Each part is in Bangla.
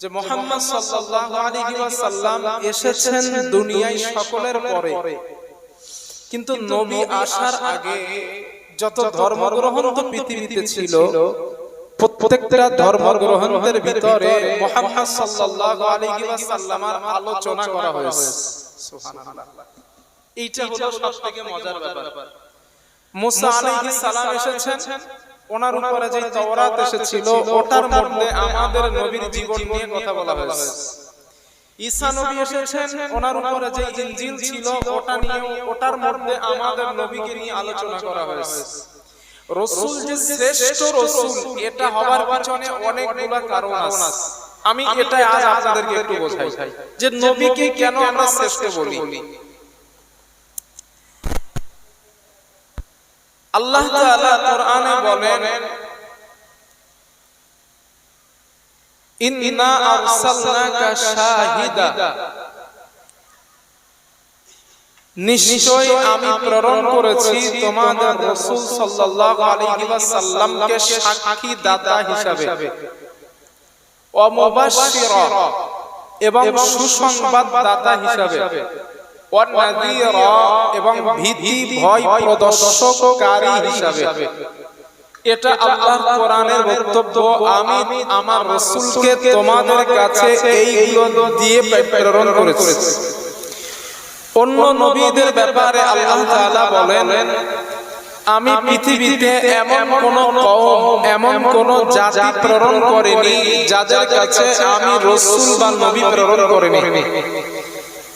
যে মোহাম্মদ সাল্লাল্লাহু আলাইহি ওয়াসাল্লাম এসেছেন দুনিয়ায় সকলের পরে। কিন্তু নবী আসার আগে যত ধর্মগ্রহণ তো পৃথিবীতে ছিল প্রত্যেকটা ধর্মগ্রহণের ভিতরে মোহাম্মদ সাল্লাল্লাহু আলাইহি ওয়াসাল্লামের আলোচনা করা হয়েছে। সুবহানাল্লাহ। এইটা হলো সবথেকে মজার ব্যাপার। মুসা আলাইহিস সালাম এসেছেন ওনার উপরে যে তাওরাত এসেছিল ওটার মধ্যে আমাদের নবীর জীবন নিয়ে কথা বলা হয়েছে। ঈসা নবী এসেছেন ওনার উপরে যে ছিল ওটা নিয়ে ওটার মধ্যে আমাদের নবীকে নিয়ে আলোচনা করা হয়েছে। রসুল যে শ্রেষ্ঠ রসুল এটা হবার পিছনে অনেকগুলো কারণ আছে। আমি এটা আজ আপনাদেরকে একটু বোঝাই। যে নবীকে কেন আমরা শ্রেষ্ঠ বলি? আল্লাহ তাআলা কোরআনে বলেন ইন্না আরসালনাকা শাহিদা। নিশ্চয় আমি প্রেরণ করেছি তোমাদের রাসূল সাল্লাল্লাহু আলাইহি ওয়াসাল্লামকে সাক্ষী দাতা হিসাবে। ও মুবাশশিরা এবং সুসংবাদ দাতা হিসাবে। এবং ভীতি ভয় প্রদর্শককারী হিসাবে। এটা আল্লাহর কোরআনের বক্তব্য, আমি আমার রাসূলকে তোমাদের কাছে এইগুলো দিয়ে প্রেরণ করেছি। অন্য নবীদের ব্যাপারে আল্লাহ তাআলা বলেন, আমি পৃথিবীতে এমন কোন কওম, এমন কোন জাতি প্রেরণ করিনি যাদের কাছে আমি রাসূল বা নবী প্রেরণ করিনি।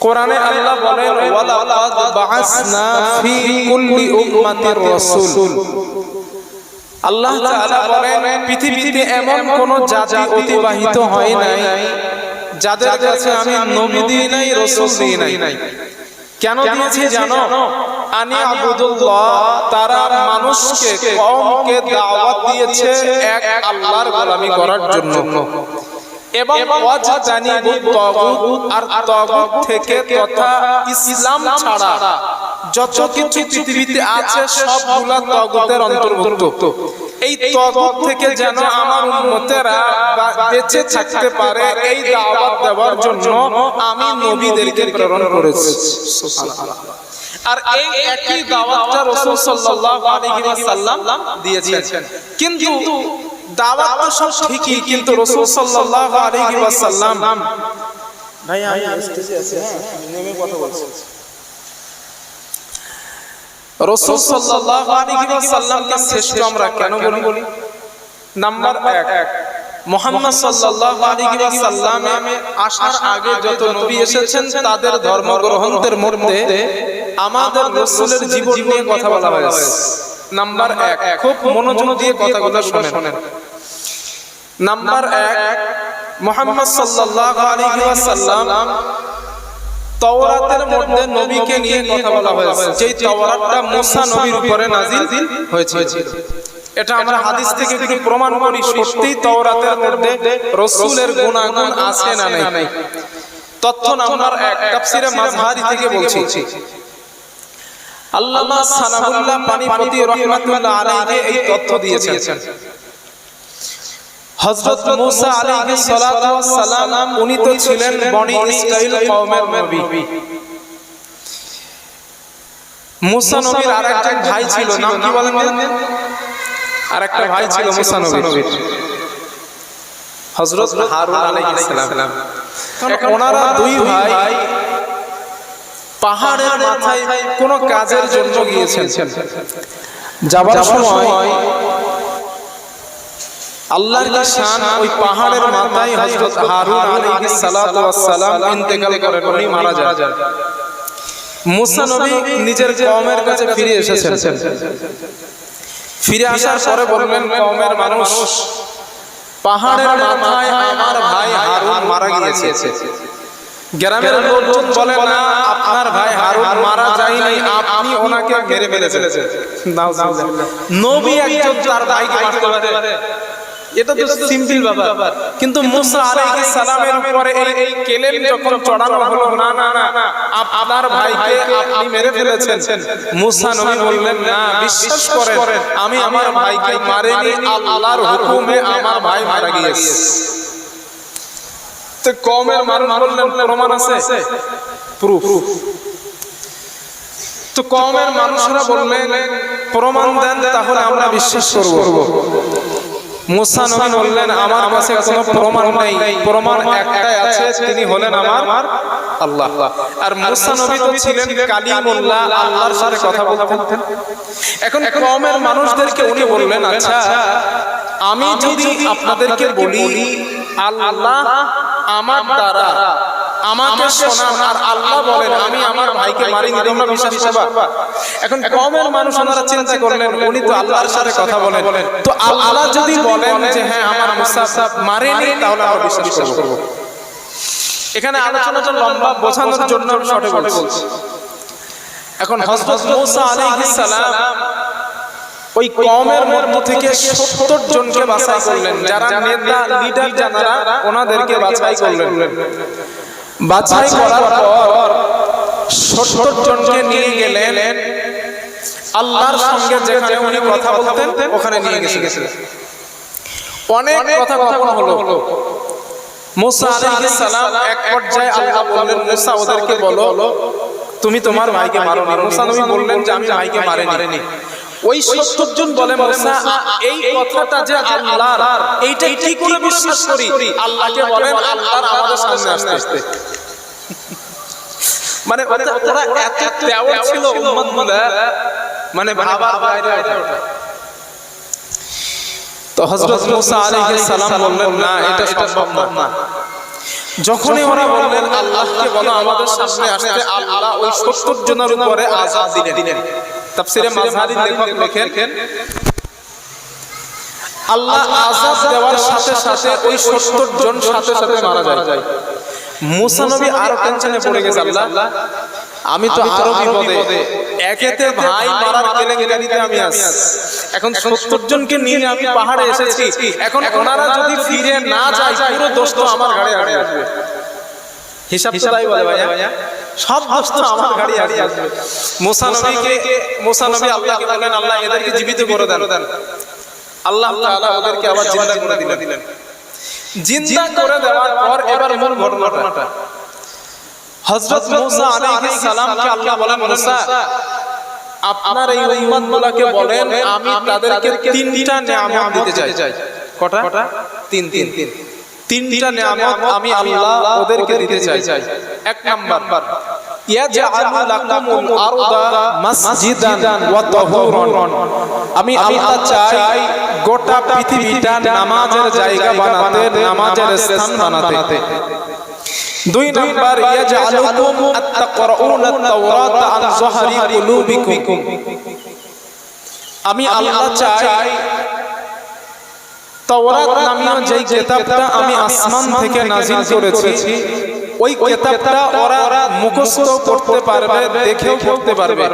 কোরআনে আল্লাহ বলেন ওয়ালাকাদ বাআসনা ফি কুল্লি উম্মাতির রাসূল। আল্লাহ তাআলা বলেন পৃথিবীতে এমন কোন জাতি অতিবাহিত হয় নাই যাদের কাছে আমি নবী দিই নাই রাসূল দিই নাই কেন দিয়েছি জানো? আনি আবুদুল্লাহ তারা মানুষকে কওমকে দাওয়াত দিয়েছে এক আল্লাহর গোলামি করার জন্য। এবং ওয়াজতানিবু তাগুত আর তাগুত থেকে তথা ইসলাম ছাড়া যত কিছু পৃথিবীতে আছে সবগুলা তাগুতের অন্তর্ভুক্ত। এই তাগুত থেকে যেন আমার উম্মতেরা বেঁচে থাকতে পারে এই দাওয়াত দেওয়ার জন্য আমি নবীদেরকে প্রেরণ করেছি। সুবহানাল্লাহ। আর এই একই দাওয়াতটা রাসূল সাল্লাল্লাহু আলাইহি ওয়াসাল্লাম দিয়েছেন। কিন্তু দাওয়াত তো সব ঠিকই কিন্তু রাসূল সাল্লাল্লাহু আলাইহি ওয়াসাল্লাম ভাই আমি স্টেজে আছি হ্যাঁ নেমে কথা বলছি। রাসূল সাল্লাল্লাহু আলাইহি ওয়াসাল্লামকে শ্রেষ্ঠ আমরা কেন বলি? নাম্বার 1 মোহাম্মদ সাল্লাল্লাহু আলাইহি ওয়াসাল্লাম আসার আগে যত নবী এসেছেন তাদের ধর্মগ্রহণদের মধ্যে আমাদের রাসূলের জীবন নিয়ে কথা বলা হয়েছে। নাম্বার 1 খুব মনোযোগ দিয়ে কথা কথাগুলো শুনেন। নাম্বার এক মোহাম্মদ সাল্লাল্লাহু আলাইহি ওয়াসাল্লাম তাওরাতের মধ্যে নবীকে নিয়ে কথা বলা হয়েছে। যেই তাওরাতটা মুসা নবীর উপরে নাজিল হয়েছিল। এটা আমরা হাদিস থেকে প্রমাণ করি সত্যিই তাওরাতের মধ্যে রাসূলের গুণাগুণ আছে না নাই? তথ্য নাম্বার 1 তাফসিরে মাজহারি থেকে বলছি। আল্লামা সানাউল্লাহ পানিপতি রহমাতুল্লাহ আলাইহি এই তথ্য দিয়েছেন। হযরত মুসা আলাইহিস সালাতু ওয়াস সালাম উনি তো ছিলেন বনি ইসরাইল কওমের নবী। মুসা নবীর আরেকটা ভাই ছিল নাম কি বলেন আর একটা ভাই ছিল মুসা নবীর। হযরত হারুন আলাইহিস সালাম। ওনারা দুই ভাই পাহাড়ের মাথায় কোনো কাজের জন্য গিয়েছেন। যাবার সময় আল্লাহর কি শান ওই পাহাড়ের মাথায় হযরত হারুন আলাইহিস সালাতু ওয়াস সালাম ইন্তেকাল করেন উনি মারা যান। মুসা নবী নিজের কওমের কাছে ফিরে এসেছেন। ফিরে আসার পরে বললেন কওমের মানুষ পাহাড়ের মাথায় আমার ভাই হারুন মারা গিয়েছে। গ্রামের লোকজন বলে না আপনার ভাই হারুন মারা যায়নি আপনি ওনাকে মেরে ফেলেছেন। নবী একজন তার ভাইকে মারতে পারে। এটা তো সিম্পল ব্যাপার। কিন্তু মুসা আলাইহিস সালামের উপরে এই কেলেম যখন চড়ানো হলো না না না আপনার ভাইকে আপনি মেরে ফেলেছেন। মুসা নবী বললেন না বিশ্বাস করেন আমি আমার ভাইকে মারিনি আল্লাহর হুকুমে আমার ভাই মারা গিয়েছে। তো কমের মানুষ বললেন প্রমাণ আছে? প্রুফ। তো কমের মানুষরা বললেন প্রমাণ দেন তাহলে আমরা বিশ্বাস করব। মুসা নবী বললেন, আমার কাছে কোনো প্রমাণ নেই। প্রমাণ একটাই আছে, তিনি হলেন আমার আল্লাহ। আর মুসা নবী তো ছিলেন কালিমুল্লাহ, আল্লাহর সাথে কথা বলতেন। এখন কমের মানুষদেরকে উনি বললেন আচ্ছা আমি যদি আপনাদেরকে বলি, আল্লাহ আমার দ্বারা আমাকে শোনান আর আল্লাহ বলেন আমি আমার ভাইকে মারিনি তোমরা বিশ্বাস করবা? এখন কমের মানুষ ওনারা চিন্তা করলেন উনি তো আল্লাহর সাথে কথা বলেন। তো আল্লাহ যদি বলেন যে হ্যাঁ আমার মুসা মারেনি তাহলে আমরা বিশ্বাস করব। এখানে আলোচনাটা লম্বা বোঝানোর জন্য আমি শর্টে বলছি। এখন হযরত মুসা আলাইহিস সালাম ওই কমের মধ্য থেকে সত্তর জনকে বাছাই করলেন যারা নেতা লিডার যারা ওনাদেরকে বাছাই করলেন বাছাই করার পর সত্তর জনকে নিয়ে গেলেন। আল্লাহর সঙ্গে যেখানে উনি কথা বলতেন ওখানে নিয়ে গেছে অনেক কথা কখন হলো। মুসা আলাইহিস সালাম এক পর্যায়ে আল্লাহ বললেন মুসা ওদেরকে বলো তুমি তোমার ভাইকে মারো না মুসা নবী বললেন যে আমি ভাইকে মারিনি। ওই সত্তর জন বলে মুসা এই কথাটা যে আল্লাহর এইটা কি করে বিশ্বাস করি? আল্লাহকে বলেন আল্লাহর আমাদের সামনে আসতে। আসতে। মানে ওরা ওরা এত দেওয়ার ছিল উম্মতগুলা মানে ভাবার বাইরে ওঠা তো হযরত মুসা আলাইহিস সালাম বললেন না এটা সম্ভব না। যখনই ওরা বললেন আল্লাহকে বলো আমাদের সামনে আসতে আল্লাহ ওই 70 জনের উপরে আযাব দিলেন। তাফসিরে মাযহারি লেখক লেখেন আল্লাহ আযাব দেওয়ার সাথে সাথে ওই 70 জন সাথে সাথে মারা যায়। মুসা নবী আরও টেনশনে পড়ে গেছে আল্লাহ। আমি তো আরও বিপদে। একেতে ভাই মারার কেলেঙ্কারিতে আমি আছি। এখন 70 জনকে নিয়ে আমি পাহাড়ে এসেছি। এখন ওনারা যদি ফিরে না যায় পুরো দোষ তো আমার ঘাড়ে ঘাড়ে আসবে। হিসাব তাই বলে ভাইয়া। সব দোষ তো আমার ঘাড়ে ঘাড়ে আসবে। মুসা নবীকে মুসা নবী আল্লাহকে বলেন আল্লাহ এদেরকে জীবিত করে দেন। আল্লাহ তাআলা ওদেরকে আবার জিন্দা করে দিলেন। জিন্দা করে দেওয়ার পর এবার মূল ঘটনাটা। হযরত মুসা আলাইহিস সালামকে আল্লাহ বলেন মুসা আপনার এই উম্মতগুলোকে বলেন আমি তাদেরকে তিনটা নিয়ামত দিতে চাই। কটা? তিন তিন। তিন তিনটা নিয়ামত আমি আল্লাহ ওদেরকে দিতে চাই। এক নাম্বার। আমি আল্লাহ চাই গোটা পৃথিবীটা নামাজের জায়গা বানাতে নামাজের স্থান বানাতে। দুই নাম্বার ইয়াজআলুকুম আত্তাকরাউনা আত-তাওরাতা আন যাহরি কুলুবিকুম। আমি আল্লাহ চাই তাওরাত নামীয় যেই কিতাবটা আমি আসমান থেকে নাজিল করেছি ওই কিতাবটা ওরা মুখস্থ করতে পারবে দেখেও পড়তে পারবে।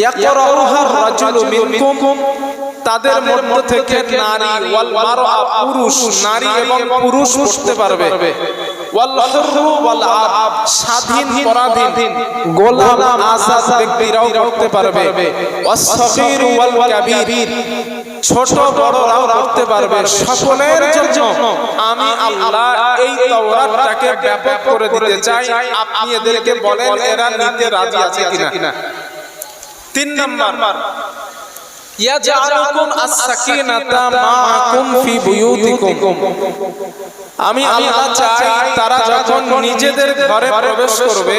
ইয়াকরাউহা রাজুলু মিনকুম। তাদের মধ্য থেকে নারী ওয়াল মারআ পুরুষ নারী এবং পুরুষ পড়তে পারবে। ওয়াল হুররু ওয়াল আব স্বাধীন পরাধীন গোলাম আজাদ ব্যক্তিরাও পড়তে পারবে। সগীর ওয়াল কাবীর ছোট বড়রাও পড়তে পারবে। সকলের জন্য আমি আল্লাহ এই তাওরাতটাকে ব্যাপক করে দিতে চাই। আপনি এদেরকে বলেন এরা নিতে রাজি আছে কিনা? তিন নাম্বার। আমি আল্লাহ চাই তারা যখন নিজেদের ঘরে প্রবেশ করবে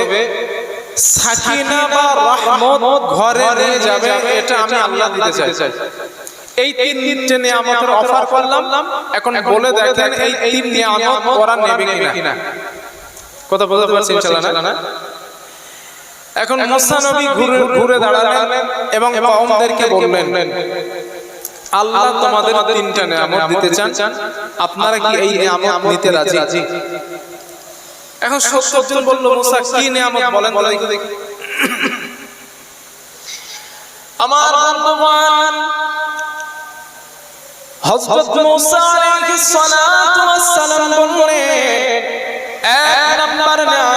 বা ঘরে যাবে, এটা আমি আল্লাহ দিতে চাই। এই তিন তিনটে নিয়ামতের অফার করলাম। এখন বলে দেখেন এই তিন নিয়ামত ওরা নেবে কিনা। কথা বলতে পারছি না? এখন মুসা নবী ঘুরে ঘুরে দাঁড়ালেন এবং কওমদেরকে বললেন আল্লাহ তোমাদের তিনটা নিয়ামত দিতে চান। আপনারা কি এই নিয়ামত নিতে রাজি? এখন সত্তর জন বলল মুসা কি নিয়ামত বলেন দেখি। আমার বন্ধুগণ হযরত মুসা আলাইহিস সালাম বললেন এক নাম্বার নিয়ামত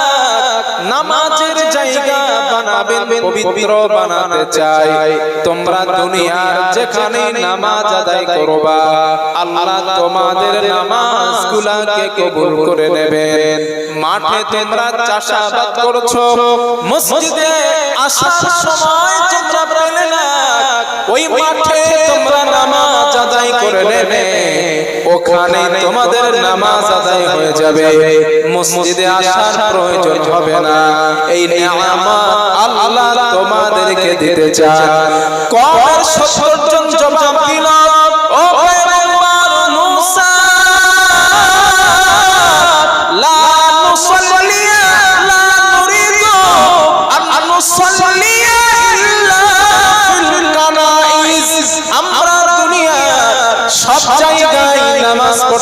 নামাজের জায়গা বানাবেন পবিত্র বানাতে চাই। তোমরা দুনিয়ার যেখানে নামাজ আদায় করবা আল্লাহ তোমাদের নামাজ গুলাকে কবুল করে নেবেন। মাঠে তোমরা চাষাবাদ করছ মসজিদে আসার সময় তোমরা পেলে না। ওই মাঠে তোমরা নামাজ আদায় করে নেবে। ওখানে তোমাদের নামাজ আদায় হয়ে যাবে। মসজিদে আসার প্রয়োজন হবে না। এই নিয়ামত আল্লাহ তোমাদেরকে দিতে চান। কমের সত্তর জন জবাব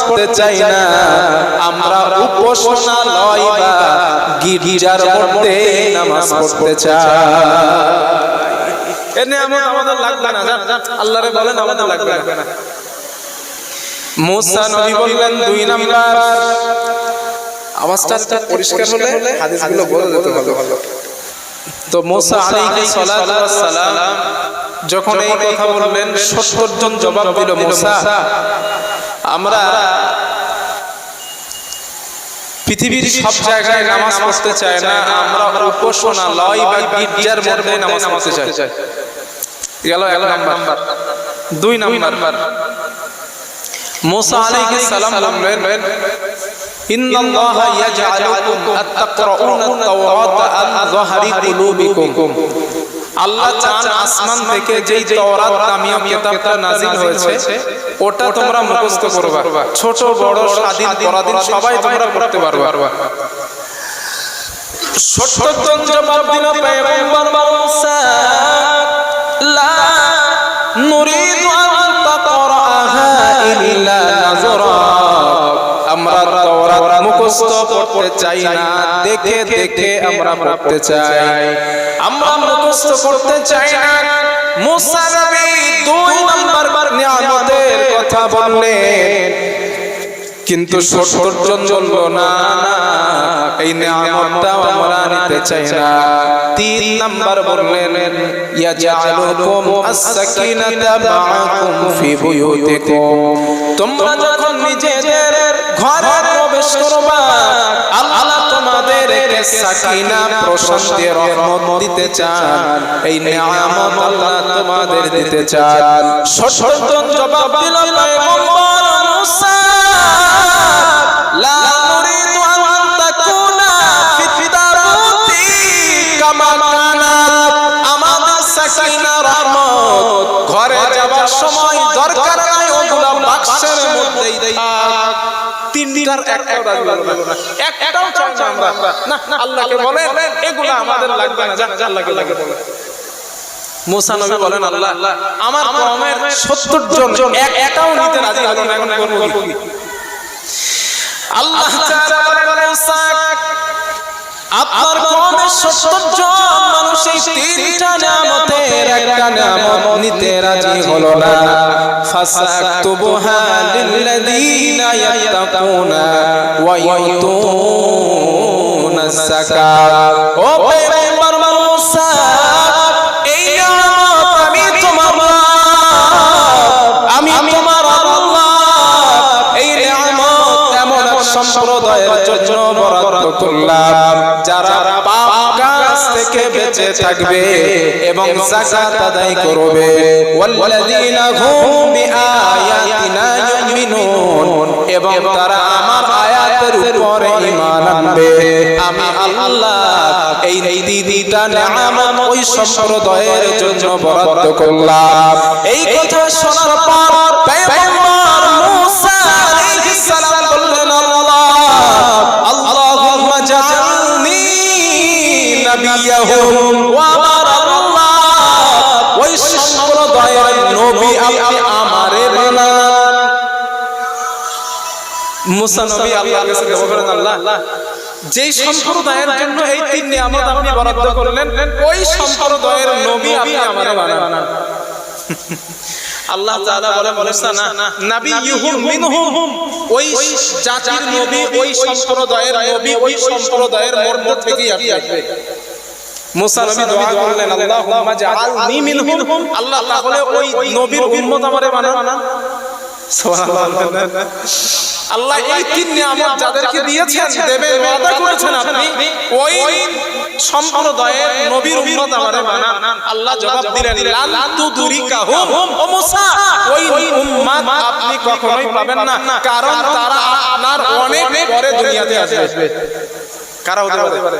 পড়তে চাই না। আমরা উপাসনালয় বা গির্জার মধ্যে নামাজ পড়তে চাই। এনে আমার আমাদের লাগবে না আল্লাহরে বলেন আমাদের লাগবে না। মুসা নবী বললেন দুই নাম্বার। আওয়াজটা পরিষ্কার হলে হাদিসগুলো বলে দিতে ভালো তো মুসা আলাইহিস সালাম যখন এই কথা বললেন 70 জন জবাব দিল মুসা আমরা পৃথিবীর সব জায়গায় নামাজ পড়তে চাই না আমরা উপাসনালয় বা গির্জার মধ্যে নামাজ পড়তে চাই গেল এক নাম্বার দুই নাম্বার মুসা আলাইহিস সালাম বললেন إن الله يجعلكم أتقرؤون التوراة عن ظهر قلوبكم আল্লাহ চান আসমান থেকে যেই তওরাত নামীয় কিতাবটা নাজিল হয়েছে ওটা তোমরা মুখস্থ করবা। ছোট বড় স্বাধীন পরাধীন সবাই তোমরা পড়তে পারবা। সত্তর জবাব দিল পয়গম্বর মুসা লা নুরিদু আন তাকরাহা ইল্লা নাযরা কথা বললেন। কিন্তু সত্তর জন না এই নিয়ামতটা আমরা নিতে চাই না। তিন নাম্বার বললেন, ইয়াজআলুকুম আস-সাকিনাতা মাআকুম ফি বুয়ুতিকুম। তোমরা যখন নিজেদের ঘরে প্রবেশ করবা আল্লাহ তোমাদেরকে সাকিনা প্রশান্তি রহমত দিতে চান। এই নিয়ামত আল্লাহ তোমাদের দিতে চান। সশস্ত্র জবাব দিল পয়গম্বর মুসা লা নুরিদু ঘরে যাবার সময় দরকার নাই ওগুলা বাক্সের মধ্যেই দেই তিনটার একটাও রাজি হলো না। একটাও চাই না আমরা। না। আল্লাহকে বলেন এগুলো আমাদের লাগবে না। যা আল্লাহকে লাগে বলেন। মুসা নবী বলেন আল্লাহ আমার কওমের 70 জন একটাও নিতে রাজি হলো না। এখন করব কি আল্লাহ তাআলা বলেন মুসা আপনার কওমে 70 জন মানুষ এই তিনটা নিয়ামতের একটা নিয়ামত নিতে রাজি হলো না। ফাসাকতুবুহা লিল্লাযীনা ইয়াত্তাকুনা ওয়া ইউতুনা যাকাত। থাকবে এবং যাকাত আদায় করবে। ওয়াল্লাযীনা হুম বিআয়াতিনা ইউমিনুন। এবং তারা আমার আয়াতের উপরে ঈমান আনবে। আমি আল্লাহ এই দিদিটা নিয়ামত ওই সম্প্রদায়ের জন্য বরাদ্দ করলাম। এই কথা শোনার পর নাবিয়াহুম ওয়া আমার আল্লাহ। ওই যেই সম্প্রদায়ের জন্য এই তিন নিয়ামত আপনি বরাদ্দ করলেন, ওই সম্প্রদায়ের নবী আপনি আমারে বানান। আল্লাহ তাআলা বলে মুসা না, নাবিয়ুহুম মিনহুম। ওই জাতির নবী, ওই সম্প্রদায়ের নবী, ওই সম্প্রদায়ের মধ্য থেকেই আসবে মুসা নবী দোয়া করলেন আল্লাহুম্মা জাআলনি মিনহুম। আল্লাহ তাহলে ওই নবীর উম্মত আমারে বানান। সুবহানাল্লাহ। আল্লাহ এই তিন নিয়ামত যাদেরকে দিয়েছেন দেবেন ওয়াদা করেছেন আপনি ওই সম্প্রদায়ের নবীর উম্মত আমারে বানান। আল্লাহ জবাব দিলেন লান তুদরিকাহুম ও মুসা ওই উম্মত আপনি কখনোই পাবেন না। কারণ তারা আপনার অনেক পরে দুনিয়াতে আসবে। কারা হতে পারে?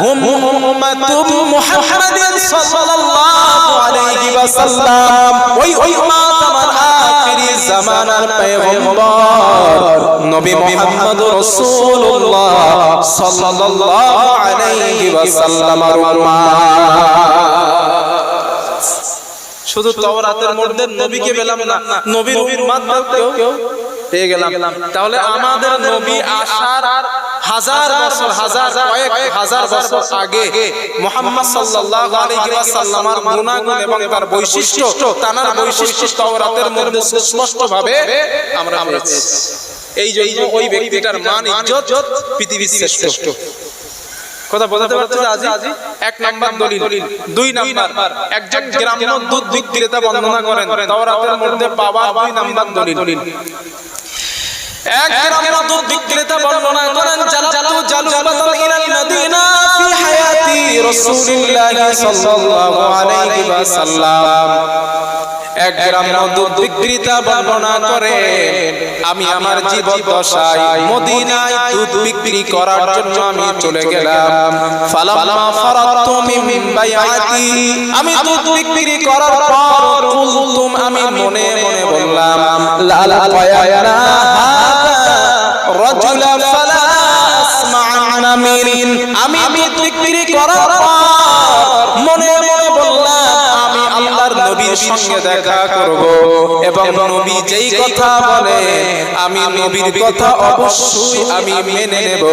হুম উম্মাতুম মুহাম্মাদিন সাল্লাল্লাহু আলাইহি ওয়াসাল্লাম। ওই উম্মাত আমার আখিরি জামানার পয়গম্বর। নবী মুহাম্মদ রাসূলুল্লাহ সাল্লাল্লাহু আলাইহি ওয়াসাল্লামের উম্মাত। শুধু তাওরাতের মধ্যে নবীকে পেলাম না, নবীর উম্মাত কেউ পেয়ে গেলাম। তাহলে আমাদের নবী আসার হাজার বছর হাজার কয়েক হাজার বছর আগে মুহাম্মদ সাল্লাল্লাহু আলাইহি ওয়াসাল্লামের গুণাগুণ এবং তার বৈশিষ্ট্য তানার বৈশিষ্ট্য তাওরাতের মধ্যে সুস্পষ্টভাবে আমরা পেয়েছি। এই জন্য ওই ব্যক্তিটার মান ইজ্জত পৃথিবীর শ্রেষ্ঠ। কথা বোঝাতে পারছ আজি? এক নাম্বার দলিল। দুই নাম্বার। একজন গ্রাম্য দুধ বিক্রেতা বর্ণনা করেন। তাওরাতের মধ্যে পাওয়া দুই নাম্বার দলিল। এক গ্রাম্য দুধ বিক্রেতা বর্ণনা করেন জালাতু জালুবাতাল ইলাল মদিনা ফি হায়াতি রাসূলিল্লাহ সাল্লাল্লাহু এক গ্রাম্য দুধ বিক্রেতা করে, আমি আমার জীবন দশায় মদিনায় দুধ বিক্রি করার জন্য আমি চলে গেলাম। বাইআতি। আমি দুধ বিক্রি করার পর কুলতুম, আমি মনে মনে বললাম লা লা কায়ানা রাজুলা ফালা আসমা'আনা মিন। আমি বিক্রি করার পর মনে সঙ্গে দেখা করব। এবং নবী যেই কথা বলে, আমি নবীর কথা অবশ্যই আমি মেনে নেব।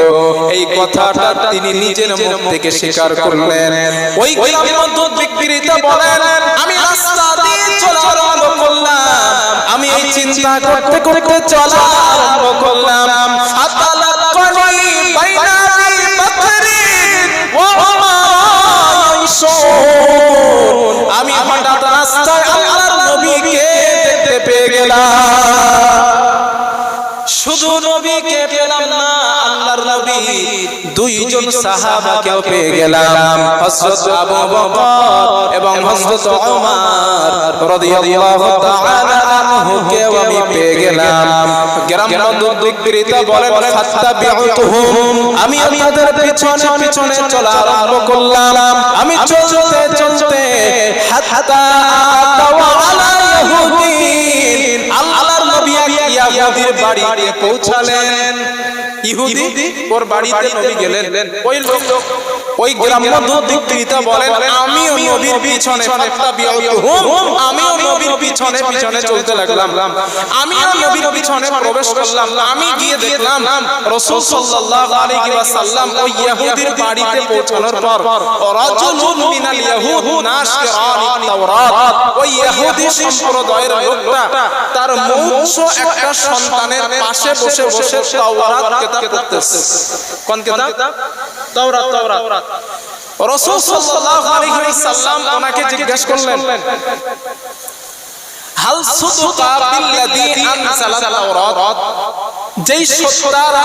এই কথাটা তিনি নিজের মুখ থেকে স্বীকার করলেন। ওই গ্রামের বিক্রেতা বলেন, আমি রাস্তা দিয়ে চলা আরম্ভ করলাম। আমি এই চিন্তা করতে করতে চলা আরম্ভ করলাম। আতালাক্কানি বাইনারি বাকরিন ওয়া উমারাইশুন আমি শুধু নবীকে পেলাম না, আল্লাহর নবী দুইজন সাহাবাকেও পেয়ে গেলাম। হযরত আবু বকর এবং হযরত ওমর রাদিয়াল্লাহু তাআলা আমি পেয়ে গেলাম। গ্রাম্য দুধ বিক্রেতা বলেন ফাত্তাবিউতুহুম। আমি তাদের পিছনে পিছনে চলা আরম্ভ করলাম। আমি চলতে চলতে, হাত্তা আতাওয়া ইয়াহুদির বাড়িতে পৌঁছালেন। ইহুদি ওর বাড়িতে নবী গেলেন। ওই লোক ওই গ্রাম্য দুধ বিক্রেতা বলেন আমিও নবীর পিছনে আমিও নবীর পিছনে পিছনে চলতে লাগলাম আমিও নবীর পিছনে প্রবেশ করলাম আমি গিয়ে দেখলাম রাসূল সাল্লাল্লাহু আলাইহি ওয়াসাল্লাম ওই ইহুদির বাড়িতে পৌঁছানোর পর রাজুলুন মিনাল ইয়াহুদ নাশকিরানি তাওরাত। ওই ইহুদি সম্প্রদায়ের লোকটা তার মৌস একটা সন্তানের পাশে বসে বসে তাওরাত কিতাব পড়তেছে কোন কিতাব তাওরাত তাওরাত রাসূল সাল্লাল্লাহু আলাইহি ওয়াসাল্লাম ওনাকে জিজ্ঞেস করলেন হাল সুদকা বিল্লাযী আনজালা তাওরাত যেই সত্তার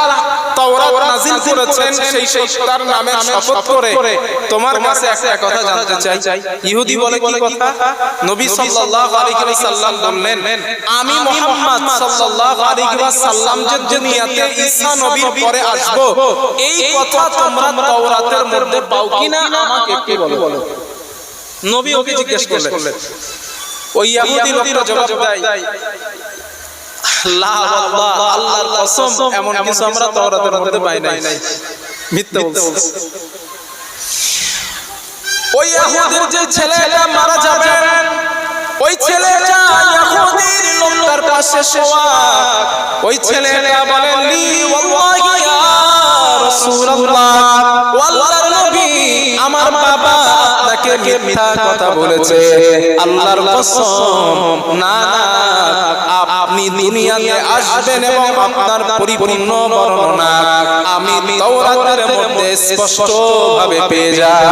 তাওরাত নাযিল করেছেন সেই সত্তার নামে শপথ করে তোমার কাছে একটা কথা জানতে চাই। ইহুদি বলে কি কথা? নবী সাল্লাল্লাহু আলাইহি ওয়াসাল্লাম বললেন আমি মুহাম্মদ সাল্লাল্লাহু আলাইহি ওয়াসাল্লাম যে দুনিয়াতে ঈসা নবীর পরে আসব। এই কথা তোমরা তাওরাতের মধ্যে পাও কিনা আমাকে একটু বলো? নবী ওকে জিজ্ঞেস করলেন ওই ইহুদি লোকটা জবাব দেয় আল্লাহর কসম এমন কিছু আমরা তাওরাতের মধ্যে পাই নাই। মিথ্যা বলছে। ওই ইহুদির যে ছেলেটা মারা যাবে ওই ছেলেটা ইহুদির লোকটার পাশে শোয়া ওই ছেলেটা বলেন আপনাকে মিথ্যা কথা বলেছে। আল্লাহর কসম। না না, আপনি দুনিয়াতে আসবেন এবং আপনার পরিপূর্ণ বর্ণনা আমি তাওরাতের মধ্যে স্পষ্ট ভাবে পেয়ে যাই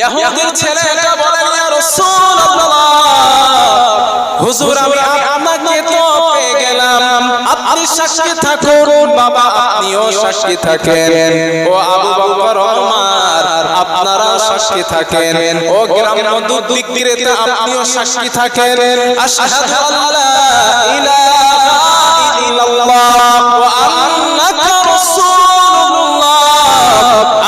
ইহুদির ছেলেটা বলেন, ইয়া রাসূলুল্লাহ, হুজুর, আমি সাক্ষী থাকুন, বাবা, আপনিও সাক্ষী থাকেন। ও আবু বকর, ওমর আপনারা সাক্ষী থাকেন। ও গ্রাম্য দুধ বিক্রেতা, আপনিও সাক্ষী থাকেন। আশহাদু আল্লা ইলাহা ইল্লাল্লাহ।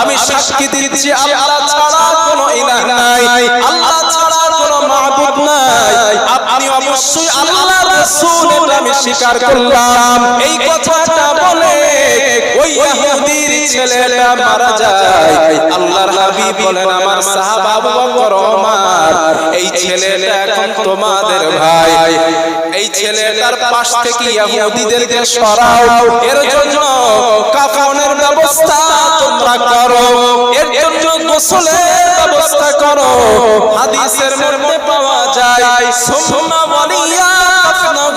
আমি সাক্ষী দিচ্ছি, আল্লাহ ছাড়া কোনো ইলাহ নাই। আল্লাহ ছাড়া কোনো মাবুদ নাই। আপনি অবশ্যই আল্লাহ রাসূল এটা আমি স্বীকার করলাম। এই কথাটা বলে ওই ইহুদির ছেলেটা মারা যায়। আল্লাহর হাবিব বলেন আমার সাহাবা আবু বকর ওমর এই ছেলেটা এখন তোমাদের ভাই। এই ছেলেটার পাশ থেকে ইহুদিদেরকে সরাও। এর জন্য কাফনের ব্যবস্থা তোমরা করো। এর জন্য গোসলের ব্যবস্থা করো। হাদিসের মধ্যে পাওয়া যায় সুম্মা ওয়ালিয়া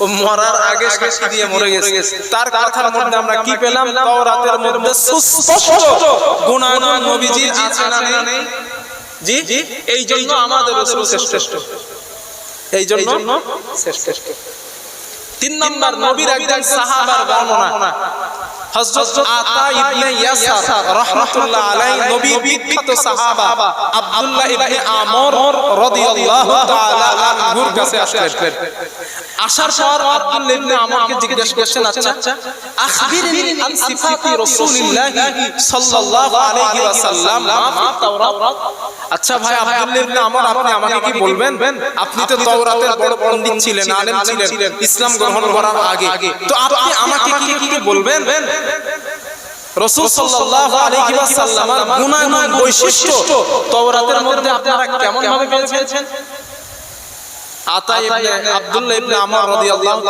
ও মরার আগে সাক্ষী দিয়ে মরে গেছে। তার কথার মধ্যে আমরা কি পেলাম? তাওরাতের মধ্যে সুস্পষ্ট গুণাগান নবীজি আছে না নেই। জি? এই জন্য আমাদের রাসূল শ্রেষ্ঠ। এই জন্য শ্রেষ্ঠ। তিন নম্বর নবীর একজন সাহাবার বর্ণনা। আমর আচ্ছা আচ্ছা ভাই, আব্দুল্লাহ আপনি আমাকে কি বলবেন? আপনি তো বড় ছিলেন ইসলাম গ্রহণ করার আগে। তো আমাকে বলবেন? রাসূল সাল্লাল্লাহু আলাইহি কেমন ভাবে পেয়েছেন? আতা ইবনে আব্দুল্লাহ ইবনে আমর রাদিয়াল্লাহু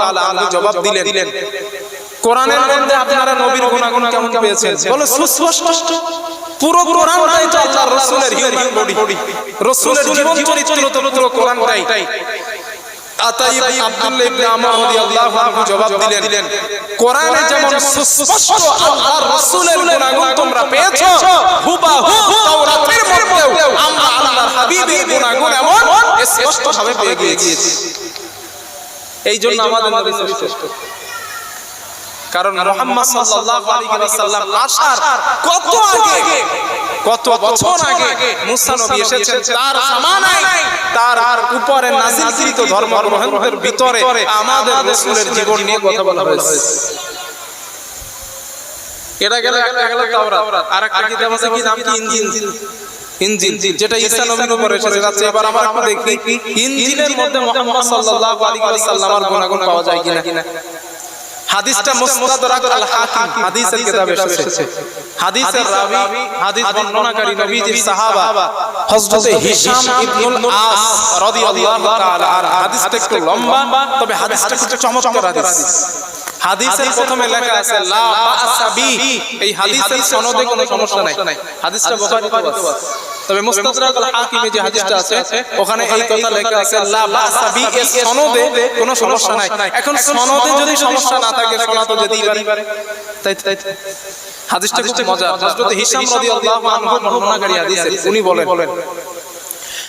বডি রাসূলের জীবন চরিত্র আতাই আব্দুল্লাহ ইবনে আমর রাদিয়াল্লাহু আনহু জবাব দিলেন কোরআনে যেমন সুস্পষ্ট আল্লাহর রাসূলের গুণাগুণ তোমরা পেয়েছ হুবাহু তাওরাতের মধ্যেও আমরা আল্লাহর হাবিবের গুণাগুণ এমন স্পষ্ট ভাবে পেয়ে গিয়েছি। এই জন্য আমাদের নবী শ্রেষ্ঠ। কারণ মুহাম্মদ সাল্লাল্লাহু আলাইহি ওয়াসাল্লাম আসার কত আগে কত বছর আগে মুসা নবী এসেছেন তার জামানায় তার উপরে নাযিলকৃত ধর্ম গ্রন্থের ভিতরে আমাদের রাসূলের জীবন নিয়ে কথা বলা হয়েছে। এটা গেল একটা গেল তাওরাত। আর একটা কিতাব আছে কি নাম কি ইনজিল। ইনজিল। যেটা ঈসা নবীর উপর এসেছে। যাচ্ছে এবার আমরা একটু দেখি। ইনজিলের মধ্যে মুহাম্মদ সাল্লাল্লাহু আলাইহি ওয়াসাল্লামের গুণাগুণ পাওয়া যায় কিনা? হাদিসটা মুস্তাদরাক আল হাকিম হাদিসের কিতাবে এসেছে। হাদিসের রাবি হাদিস বর্ণনাকারী নবীজির সাহাবা হযরত হিশাম ইবনুল আস রাদিয়াল্লাহু তাআলা আর হাদিসটা একটু লম্বা তবে হাদিসটা খুব চমৎকার হাদিস। হাদিসের প্রথমে লেখা আছে লা বাসা বি। এই হাদিসের সনদে কোনো সমস্যা নাই। হাদিসটা বুখারীতে আছে। তবে মুস্তাদরাক আল হাকিমে যে হাদিসটা আছে ওখানে এই কথা লেখা আছে লা বাসা বি সনদে কোনো সমস্যা নাই। এখন সনদে যদি সমস্যা না থাকে শোনা তো যেতেই পারে। তাই তাই হাদিসটা খুব মজা হযরত হিশাম রাদিয়াল্লাহু আনহু বর্ণনাকারী হাদিসে উনি বলেন